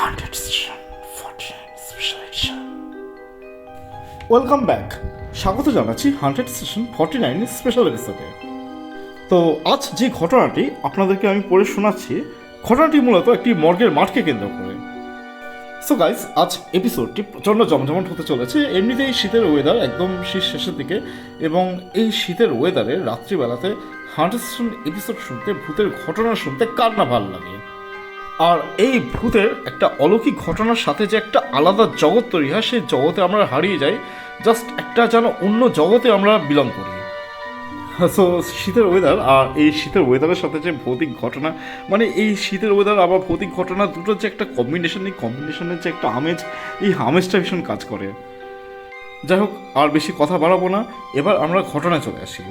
Haunted Station 49 Special Edition. Welcome back স্বাগত জানাচ্ছি hundred session forty nine special এপিসোডে তো আজ যে ঘটনাটি আপনাদেরকে আমি পড়ে শোনাচ্ছি, ঘটনাটি মূলত একটি মর্গের মাঠকে কেন্দ্র করে। সো গাইস আজ এপিসোডটি প্রচণ্ড জমজমাট হতে চলেছে। এমনিতেই শীতের ওয়েদার একদম শীত শেষের দিকে এবং এই শীতের ওয়েদারে রাত্রিবেলাতে হান্ড্রেড সেশন এপিসোড শুনতে, ভূতের ঘটনা শুনতে কার না ভালো লাগে? আর এই ভূতের একটা অলৌকিক ঘটনার সাথে যে একটা আলাদা জগৎ তৈরি হয়, সেই জগতে আমরা হারিয়ে যাই জাস্ট একটা যেন অন্য জগতে আমরা বিলং করি। সো শীতের ওয়েদার আর এই শীতের ওয়েদারের সাথে যে ভৌতিক ঘটনা মানে এই শীতের ওয়েদার আবার ভৌতিক ঘটনা দুটোর যে একটা কম্বিনেশন এই কম্বিনেশনের যে একটা আমেজ, এই আমেজটা ভীষণ কাজ করে। যাই হোক, আর বেশি কথা বাড়াবো না, এবার আমরা ঘটনায় চলে আসি।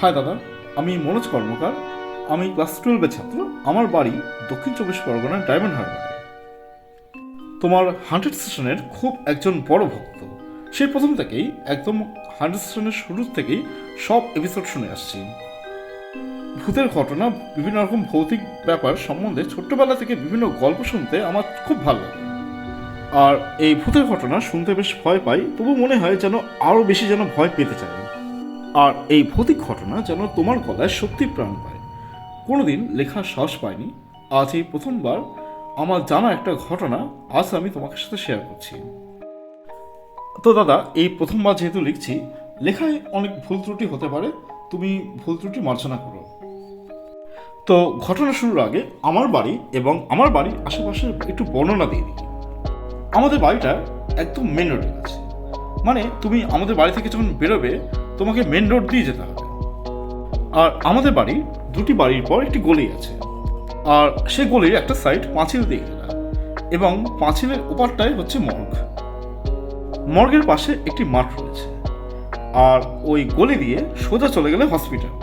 হাই দাদা। আমি মনোজ কর্মকার। আমি ক্লাস টুয়েলভের ছাত্র। আমার বাড়ি দক্ষিণ চব্বিশ পরগনার ডায়মন্ড হারবারে। তোমার হান্ড্রেড সেশনের খুব একজন বড় ভক্ত। সেই প্রথম থেকেই একদম হান্ড্রেড সেশনের শুরু থেকেই সব এপিসোড শুনে আসছি। ভূতের ঘটনা, বিভিন্ন রকম ভৌতিক ব্যাপার সম্বন্ধে ছোট্টবেলা থেকে বিভিন্ন গল্প শুনতে আমার খুব ভালো লাগে। আর এই ভূতের ঘটনা শুনতে বেশ ভয় পাই, তবু মনে হয় যেন আরও বেশি যেন ভয় পেতে চাই। আর এই ভৌতিক ঘটনা যেন তোমার গলায় শক্তি প্রাণ পায়। কোনোদিন লেখার সাহস পাইনি। আজ এই প্রথমবার আমার জানা একটা ঘটনা আজ আমি তোমাকে সাথে শেয়ার করছি। তো দাদা, এই প্রথমবার যেহেতু লিখছি, লেখায় অনেক ভুল ত্রুটি হতে পারে। তুমি ভুল ত্রুটি মার্জনা করো। তো ঘটনা শুরুর আগে আমার বাড়ি এবং আমার বাড়ির আশেপাশের একটু বর্ণনা দিয়ে দিই। আমাদের বাড়িটা একদম মেন রোডে আছে। মানে তুমি আমাদের বাড়ি থেকে যখন বেরোবে, তোমাকে মেন রোড দিয়ে যেতে হবে। আর আমাদের বাড়ি দুটি বাড়ির পর একটি গলি আছে। আর সে গলির একটা সাইড পাঁচিল দিয়ে ঘেরা এবং পাঁচিলের ওপারটাই হচ্ছে মর্গ। মর্গের পাশে একটি মাঠ রয়েছে। আর ওই গলি দিয়ে সোজা চলে গেলে হসপিটাল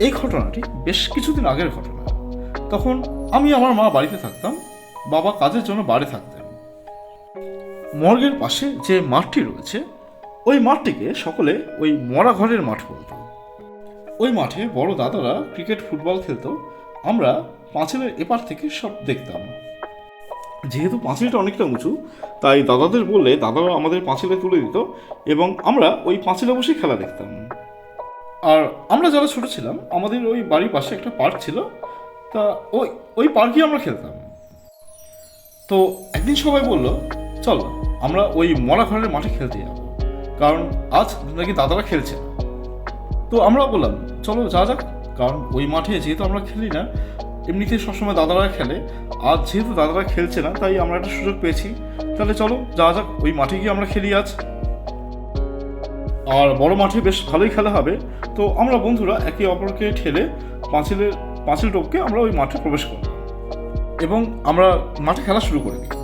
এই ঘটনাটি বেশ কিছুদিন আগের ঘটনা। তখন আমি আমার মা বাড়িতে থাকতাম, বাবা কাজের জন্য বাড়ি থাকতেন। মর্গের পাশে যে মাঠটি রয়েছে ওই মাঠটিকে সকলে ওই মরা ঘরের মাঠ বলতো। ওই মাঠে বড় দাদারা ক্রিকেট, ফুটবল খেলতো। আমরা পাঁচিলের এপার থেকে সব দেখতাম। যেহেতু পাঁচিলটা অনেকটা উঁচু, তাই দাদাদের বললে দাদারা আমাদের পাঁচিলে তুলে দিত এবং আমরা ওই পাঁচিলে বসে খেলা দেখতাম। আর আমরা যারা ছোট ছিলাম, আমাদের ওই বাড়ির পাশে একটা পার্ক ছিল। তা ওই ওই পার্কেই আমরা খেলতাম। তো একদিন সবাই বলল, চল, আমরা ওই মরা ঘরের মাঠে খেলতে যাব। কারণ আজ নাকি দাদারা খেলছে। তো আমরা বললাম, চলো যা যাক। কারণ ওই মাঠে যেহেতু আমরা খেলি না, এমনিতে সবসময় দাদারা খেলে। আজ যেহেতু দাদারা খেলছে না, তাই আমরা একটা সুযোগ পেয়েছি। তাহলে চলো যা যাক, ওই মাঠে গিয়ে আমরা খেলি আজ। আর বড় মাঠে বেশ ভালোই খেলা হবে। তো আমরা বন্ধুরা একে অপরকে ঠেলে পাঁচিলের, পাঁচিল টোপকে আমরা ওই মাঠে প্রবেশ করব। এবং আমরা মাঠে খেলা শুরু করে দিই।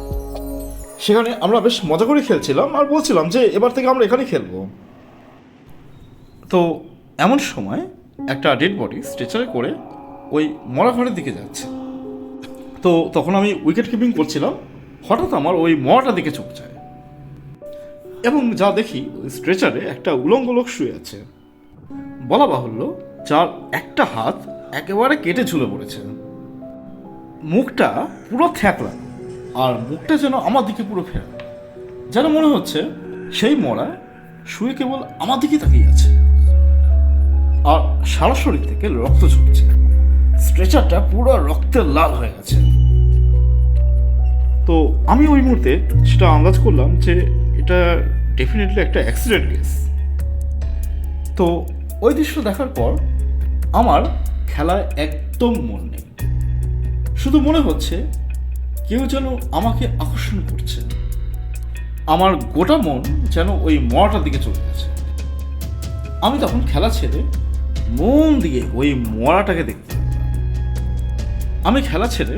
সেখানে আমরা বেশ মজা করে খেলছিলাম আর বলছিলাম যে এবার থেকে আমরা এখানে খেলব। তো এমন সময় একটা ডেড বডি স্ট্রেচারে করে ওই মরা ঘরের দিকে যাচ্ছে। তো তখন আমি উইকেট কিপিং করছিলাম, হঠাৎ আমার ওই মরাটার দিকে চোখ যায়। এবং যা দেখি স্ট্রেচারে একটা উলঙ্গ লোক শুয়ে আছে। বলা বাহুল্য, যার একটা হাত একেবারে কেটে ঝুলে পড়েছে। মুখটা পুরো থ্যাকলা আর মুখটা যেন আমার দিকে পুরো ফেরা। যেন মনে হচ্ছে সেই মরা শুয়ে কেবল আমার দিকে তাকিয়ে আছে। আর সারা শরীর থেকে রক্ত ঝরছে। স্ট্রেচারটা পুরো রক্তে লাল হয়ে গেছে। তো আমি ওই মুহূর্তে সেটা আন্দাজ করলাম যে এটা ডেফিনেটলি একটা অ্যাক্সিডেন্ট কেস তো ওই দৃশ্য দেখার পর আমার খেলায় একদম মন নেই। শুধু মনে হচ্ছে কেউ যেন আমাকে আকর্ষণ করছে। আমার গোটা মন যেন ওই মরাটার দিকে চলে গেছে। আমি তখন খেলা ছেড়ে মন দিয়ে ওই মরাটাকে দেখতে আমি খেলা ছেড়ে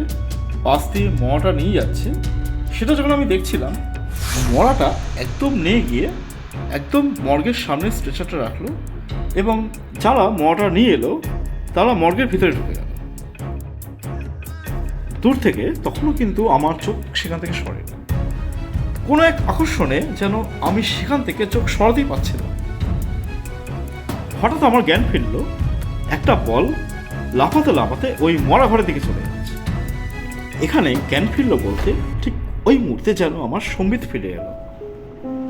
পাশ দিয়ে মরাটা নিয়ে যাচ্ছে। সেটা যখন আমি দেখছিলাম, মরাটা একদম নিয়ে গিয়ে একদম মর্গের সামনে স্ট্রেচারটা রাখল এবং যারা মরাটা নিয়ে এলো, তারা মর্গের ভিতরে ঢুকে গেল। দূর থেকে তখনও কিন্তু আমার চোখ সেখান থেকে সরে। না কোনো এক আকর্ষণে যেন আমি সেখান থেকে চোখ সরাতেই পাচ্ছিলাম হঠাৎ আমার জ্ঞান ফিরল, একটা বল লাফাতে লাফাতে ওই মরা ঘরের দিকে চলে যাচ্ছে। এখানে জ্ঞান ফিরল বলতে ঠিক ওই মুহূর্তে যেন আমার সম্বিত ফিরে এলো।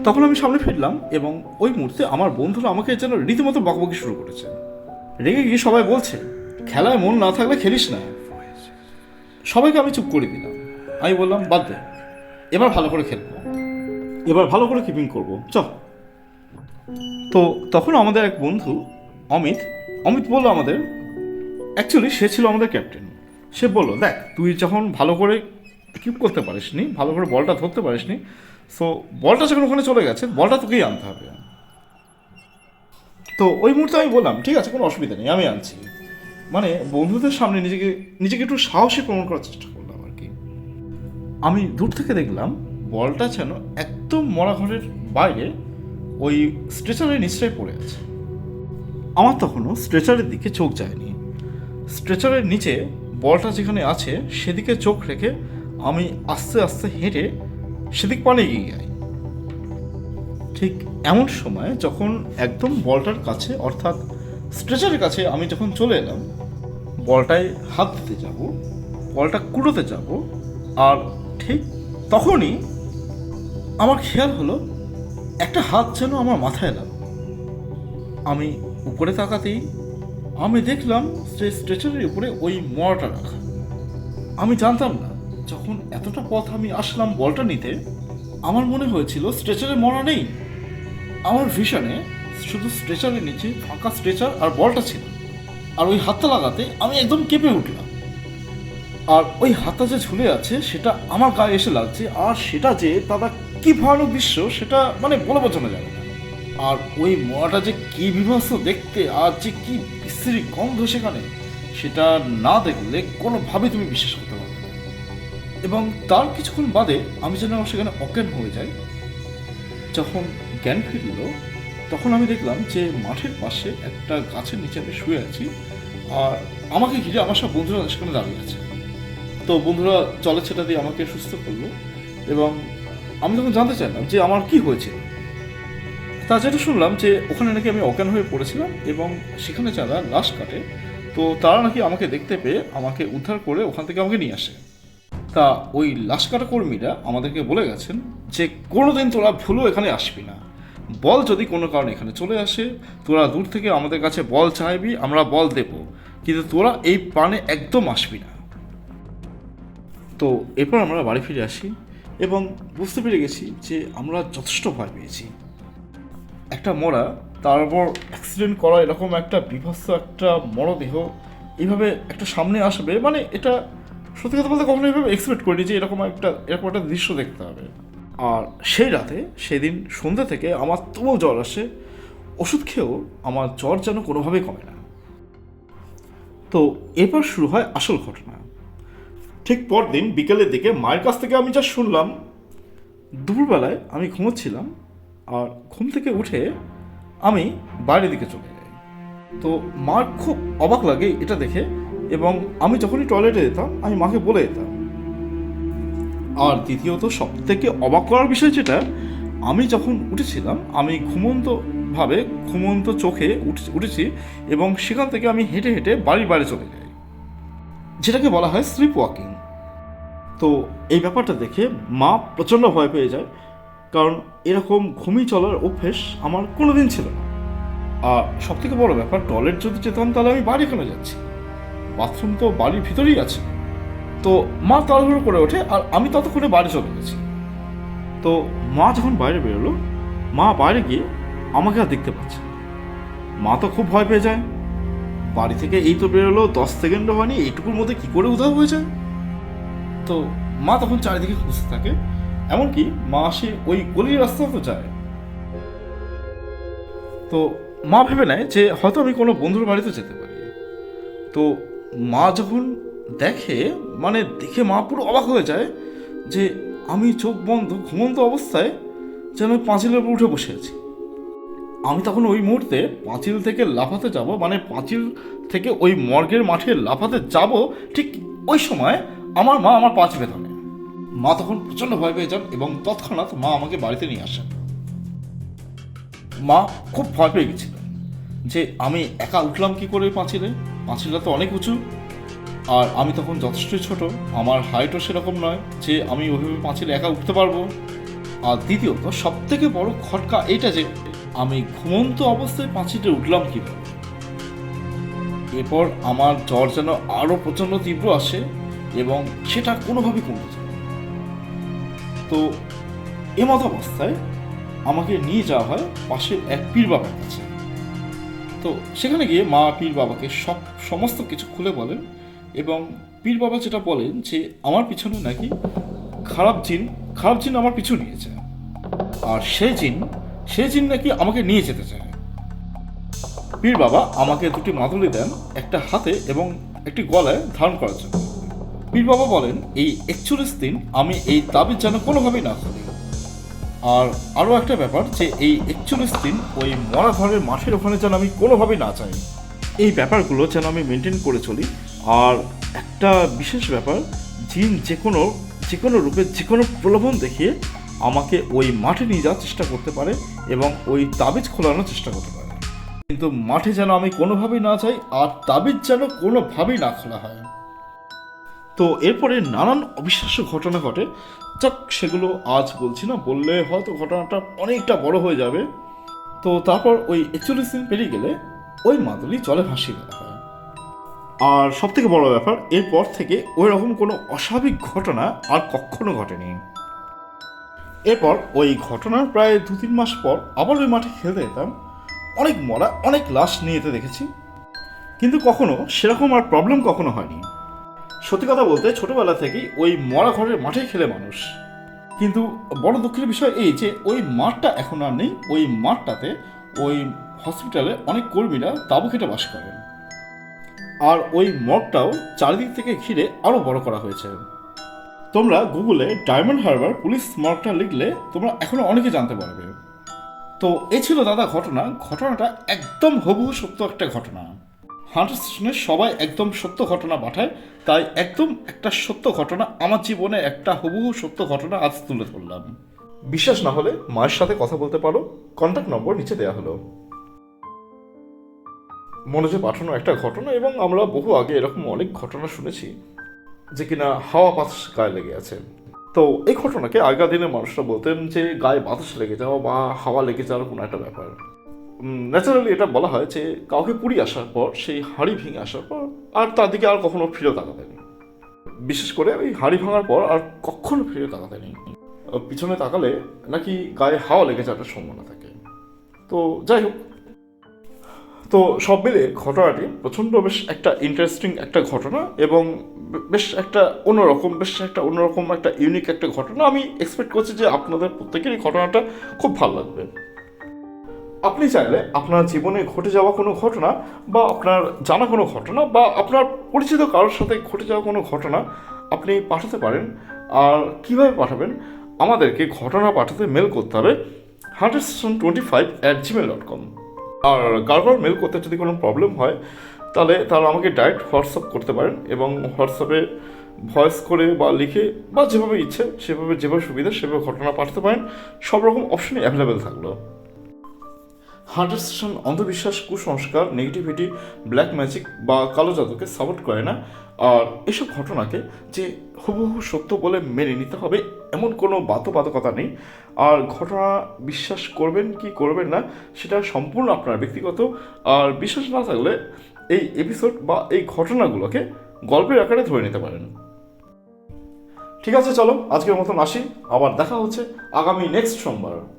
তখন আমি সামনে ফিরলাম এবং ওই মুহূর্তে আমার বন্ধুরা আমাকে যেন রীতিমতো বকবকি শুরু করেছে। রেগে গিয়ে সবাই বলছে, খেলায় মন না থাকলে খেলিস না। সবাইকে আমি চুপ করে দিলাম। আমি বললাম, বাদ দে, এবার ভালো করে খেলব। এবার ভালো করে কিপিং করব। চ তো তখন আমাদের এক বন্ধু, অমিত অমিত বলল আমাদের অ্যাকচুয়ালি সে ছিল আমাদের ক্যাপ্টেন সে বলল, দেখ, তুই যখন ভালো করে কিপ করতে পারিস নি ভালো করে বলটা ধরতে পারিস নি সো বলটা যখন ওখানে চলে গেছে, বলটা তোকেই আনতে হবে। তো ওই মুহূর্তে আমি বললাম, ঠিক আছে, কোনো অসুবিধা নেই, আমি আনছি। মানে বন্ধুদের সামনে নিজেকে নিজেকে একটু সাহসী প্রমাণ করার চেষ্টা করলাম আর কি। আমি দূর থেকে দেখলাম, বলটা যেন একদম মরা ঘরের বাইরে ওই স্ট্রেচারের নিচটায় পড়ে আছে। আমার তখনও স্ট্রেচারের দিকে চোখ যায়নি। স্ট্রেচারের নিচে বলটা যেখানে আছে, সেদিকে চোখ রেখে আমি আস্তে আস্তে হেঁটে সেদিক পানে এগিয়ে যাই। ঠিক এমন সময় যখন একদম বলটার কাছে, অর্থাৎ স্ট্রেচারের কাছে আমি যখন চলে এলাম, বলটায় হাত দিতে যাব, বলটা কুড়োতে যাব, আর ঠিক তখনই আমার খেয়াল হলো একটা হাত যেন আমার মাথায় এলাম আমি উপরে তাকাতেই আমি দেখলাম যে স্ট্রেচারের উপরে ওই মরাটা রাখা। আমি জানতাম না, যখন এতটা পথ আমি আসলাম বলটা নিতে, আমার মনে হয়েছিল স্ট্রেচারে মরা নেই। আমার ভিশনে শুধু স্ট্রেচারের নিচে, ফাঁকা স্ট্রেচার আর বলটা ছিল। আর ওই হাতটা লাগাতে আমি একদম কেঁপে উঠলাম। আর ওই হাতটা যে ঝুলে আছে, সেটা আমার গায়ে এসে লাগছে। আর সেটা যে দাদা কি ভয়ানক দৃশ্য, সেটা মানে বলে বোঝানো যাবে না। আর ওই মরাটা যে কি বিভৎস দেখতে, আর যে কি বিশ্রী গন্ধ সেখানে, সেটা না দেখলে কোনোভাবে তুমি বিশ্বাস করতে পারবে এবং তার কিছুক্ষণ বাদে আমি যেন সেখানে অজ্ঞান হয়ে যাই, যখন জ্ঞান ফিরল তখন আমি দেখলাম যে মাঠের পাশে একটা গাছের নিচে আমি শুয়ে আছি, আর আমাকে ঘিরে আমার সব বন্ধুরা সেখানে দাঁড়িয়ে আছে। তো বন্ধুরা জলের ছেটা দিয়ে আমাকে সুস্থ করল এবং আমি তখন জানতে চাইলাম যে আমার কি হয়েছে। তা যেটা শুনলাম যে ওখানে নাকি আমি অজ্ঞান হয়ে পড়েছিলাম এবং সেখানে যারা লাশ কাটে, তো তারা নাকি আমাকে দেখতে পেয়ে আমাকে উদ্ধার করে ওখান থেকে আমাকে নিয়ে আসে। তা ওই লাশ কাটা কর্মীরা আমাদেরকে বলে গেছেন যে কোনোদিন তোরা ভুলো এখানে আসবি না। বল যদি কোনো কারণে এখানে চলে আসে, তোরা দূর থেকে আমাদের কাছে বল চাইবি, আমরা বল দেব। কিন্তু তোরা এই প্রাণে একদম আসবি না। তো এরপর আমরা বাড়ি ফিরে আসি এবং বুঝতে পেরে গেছি যে আমরা যথেষ্ট ভয় পেয়েছি। একটা মরা, তার উপর অ্যাক্সিডেন্ট করা এরকম একটা বিভৎস একটা মরদেহ এইভাবে একটা সামনে আসবে মানে এটা সত্যি কথা বলতে কখনো এইভাবে এক্সপেক্ট করিনি যে এরকম একটা এরকম একটা দৃশ্য দেখতে হবে। আর সেই রাতে, সেদিন সন্ধ্যা থেকে আমার তবুও জ্বর আসে, ওষুধ খেয়েও আমার জ্বর যেন কোনোভাবেই কমে না। তো এরপর শুরু হয় আসল ঘটনা। ঠিক পরদিন বিকেলের দিকে মায়ের কাছ থেকে আমি যা শুনলাম, দুপুরবেলায় আমি ঘুমোচ্ছিলাম আর ঘুম থেকে উঠে আমি বাইরের দিকে চলে যাই। তো মার খুব অবাক লাগে এটা দেখে এবং আমি যখনই টয়লেটে যেতাম, আমি মাকে বলে যেতাম আর দ্বিতীয়ত সব থেকে অবাক করার বিষয় যেটা, আমি যখন উঠেছিলাম, আমি ঘুমন্ত ভাবে ঘুমন্ত চোখে উঠেছি এবং সেখান থেকে আমি হেঁটে হেঁটে বাড়ির বাইরে চলে যাই, যেটাকে বলা হয় স্লিপ ওয়াকিং তো এই ব্যাপারটা দেখে মা প্রচণ্ড ভয় পেয়ে যায়, কারণ এরকম ঘুমিয়ে চলার অভ্যেস আমার কোনো দিন ছিল না। আর সব থেকে বড় ব্যাপার, টয়লেট যদি যেতাম তাহলে আমি বাড়ি কেন যাচ্ছি, বাথরুম তো বাড়ির ভিতরেই আছে। তো মা তাড়াহুড়ো করে ওঠে আর আমি ততক্ষণে বাড়ি চলে গেছি। তো মা যখন বাইরে বেরোলো, মা বাইরে গিয়ে আমাকে আর দেখতে পাচ্ছে মা তো খুব ভয় পেয়ে যায়। বাড়ি থেকে এই তো বেরোলো, দশ সেকেন্ডও হয়নি, এইটুকুর মধ্যে কি করে উধাও হয়ে যায়? তো মা তখন চারিদিকে খুঁজতে থাকে, এমনকি মা সে ওই গলির রাস্তা তো যায়। তো মা ভেবে নেয় যে হয়তো আমি কোনো বন্ধুর বাড়িতে যেতে পারি। তো মা যখন দেখে মানে দেখে মা পুরো অবাক হয়ে যায় যে আমি চোখ বন্ধ, ঘুমন্ত অবস্থায় যেন পাঁচিলের উপর উঠে বসে আছি। আমি তখন ওই মুহূর্তে পাঁচিল থেকে লাফাতে যাব মানে পাঁচিল থেকে ওই মর্গের মাঠে লাফাতে যাব, ঠিক ওই সময় আমার মা আমার পা চেপে মা তখন প্রচণ্ড ভয় পেয়ে যান এবং তৎক্ষণাৎ মা আমাকে বাড়িতে নিয়ে আসেন। মা খুব ভয় পেয়ে গেছিলেন যে আমি একা উঠলাম কি করে পাঁচিলে? পাঁচিলটা তো অনেক উঁচু। আর আমি তখন যথেষ্ট ছোট, আমার হাইটও সেরকম নয় যে আমি ওইভাবে পাঁচিল একা উঠতে পারব। আর দ্বিতীয়ত সব থেকে বড় খটকা এটা যে, আমি ঘুমন্ত অবস্থায় পাঁচিলে উঠলাম কীভাবে? এরপর আমার জ্বর যেন আরও প্রচণ্ড তীব্র আসে এবং সেটা কোনোভাবেই কমতে যায়। তো এমত অবস্থায় আমাকে নিয়ে যাওয়া হয় পাশের এক পীর বাবার কাছে। তো সেখানে গিয়ে মা পীর বাবাকে সব সমস্ত কিছু খুলে বলেন এবং পীর বাবা যেটা বলেন যে আমার পিছনে নাকি খারাপ জিন খারাপ জিন আমার পিছু নিয়েছে। আর সে জিন সে জিন নাকি আমাকে নিয়ে যেতে চায়। পীর বাবা আমাকে দুটি মাদুলি দেন, একটা হাতে এবং একটি গলায় ধারণ করার জন্য। পীর বাবা বলেন, এই একচল্লিশ দিন আমি এই তাবিজ যেন কোনোভাবেই না করি। আর আরও একটা ব্যাপার যে এই একচল্লিশ দিন ওই মরা ঘরের মাঠের ওখানে যেন আমি কোনোভাবেই না চাই এই ব্যাপারগুলো যেন আমি মেনটেন করে চলি আর একটা বিশেষ ব্যাপার, জিন যে কোনো যে কোনো রূপে, যে কোনো প্রলোভন দেখিয়ে আমাকে ওই মাঠে নিয়ে যাওয়ার চেষ্টা করতে পারে এবং ওই তাবিজ খোলানোর চেষ্টা করতে পারে। কিন্তু মাঠে যেন আমি কোনোভাবেই না যাই, আর তাবিজ যেন কোনোভাবেই না খোলা হয়। তো এরপরে নানান অবিশ্বাস্য ঘটনা ঘটে। যাক, সেগুলো আজ বলছি না, বললে হয়তো ঘটনাটা অনেকটা বড় হয়ে যাবে। তো তারপর ওই একচল্লিশ দিন পেরিয়ে গেলে ওই মাদুলি জলে ভাসিয়ে দেওয়া হয়। আর সব থেকে বড় ব্যাপার, এরপর থেকে ওই রকম কোনো অস্বাভাবিক ঘটনা আর কখনো ঘটেনি। এরপর ওই ঘটনার প্রায় দু তিন মাস পর আবার ওই মাঠে খেলতে যেতাম। অনেক মরা, অনেক লাশ নিয়ে যেতে দেখেছি। কিন্তু কখনো সেরকম আর প্রবলেম কখনো হয়নি। সত্যি কথা বলতে ছোটবেলা থেকেই ওই মরা ঘরের মাঠে খেলে মানুষ। কিন্তু বড় দুঃখের বিষয় এই যে, ওই মাঠটা এখন আর নেই। ওই মাঠটাতে ওই হসপিটালে অনেক কর্মীরা তাঁবু খেটে বাস করেন। আর ওই মঠটাও চারিদিক থেকে ঘিরে আরও বড় করা হয়েছে। তোমরা গুগলে ডায়মন্ড হারবার পুলিশ মর্গটা লিখলে তোমরা এখনও অনেকে জানতে পারবে। তো এ ছিল দাদা ঘটনা। ঘটনাটা একদম হবুহু সত্য একটা ঘটনা। হান্টার স্টেশনে সবাই একদম সত্য ঘটনা পাঠায়, তাই একদম একটা সত্য ঘটনা আমার জীবনে একটা হুবহু সত্য ঘটনা আজ তুলে ধরলাম। বিশ্বাস না হলে মায়ের সাথে কথা বলতে পারো। কন্ট্যাক্ট নম্বর নিচে দেওয়া হলো। মনোজে পাঠানো একটা ঘটনা এবং আমরা বহু আগে এরকম অনেক ঘটনা শুনেছি যে কিনা হাওয়া বাতাস গায়ে লেগে আছে। তো এই ঘটনাকে আগের দিনের মানুষরা বলতেন যে গায়ে বাতাস লেগে যাওয়া বা হাওয়া লেগে যাওয়ার কোনো একটা ব্যাপার। ন্যাচারালি এটা বলা হয় যে কাউকে পুড়ি আসার পর, সেই হাঁড়ি ভেঙে আসার পর আর তার দিকে আর কখনো ফিরে তাকাতেনি বিশেষ করে ওই হাঁড়ি ভাঙার পর আর কখনো ফিরে তাকাতেনি পিছনে তাকালে নাকি গায়ে হাওয়া লেগে যাওয়ার সম্ভাবনা থাকে। তো যাই হোক তো সব মিলে ঘটনাটি প্রচণ্ড বেশ একটা ইন্টারেস্টিং একটা ঘটনা এবং বেশ একটা অন্যরকম, বেশ একটা অন্যরকম একটা ইউনিক একটা ঘটনা আমি এক্সপেক্ট করছি যে আপনাদের প্রত্যেকেরই ঘটনাটা খুব ভালো লাগবে। আপনি চাইলে আপনার জীবনে ঘটে যাওয়া কোনো ঘটনা বা আপনার জানা কোনো ঘটনা বা আপনার পরিচিত কারোর সাথে ঘটে যাওয়া কোনো ঘটনা আপনি পাঠাতে পারেন। আর কীভাবে পাঠাবেন? আমাদেরকে ঘটনা পাঠাতে মেল করতে হবে hundred session twenty five at Gmail dot com আর কারবার মেল করতে যদি কোনো প্রবলেম হয়, তাহলে তারা আমাকে ডাইরেক্ট হোয়াটসঅ্যাপ করতে পারেন এবং হোয়াটসঅ্যাপে ভয়েস করে বা লিখে বা যেভাবে ইচ্ছে, সেভাবে যেভাবে সুবিধা, সেভাবে ঘটনা পাঠাতে পারেন। সব রকম অপশনই অ্যাভেলেবেল থাকল। হান্ড্রেড অন্ধবিশ্বাস, কুসংস্কার নেগেটিভিটি ব্ল্যাক ম্যাজিক বা কালো জাদুকে সাপোর্ট করে না। আর এসব ঘটনাকে যে হুবহু সত্য বলে মেনে নিতে হবে, এমন কোনো বাধ্যবাধকতা নেই। আর ঘটনা বিশ্বাস করবেন কি করবেন না, সেটা সম্পূর্ণ আপনার ব্যক্তিগত। আর বিশ্বাস না থাকলে এই এপিসোড বা এই ঘটনাগুলোকে গল্পের আকারে ধরে নিতে পারেন। ঠিক আছে, চলো, আজকের মতন আসি। আবার দেখা হচ্ছে আগামী নেক্সট সোমবার।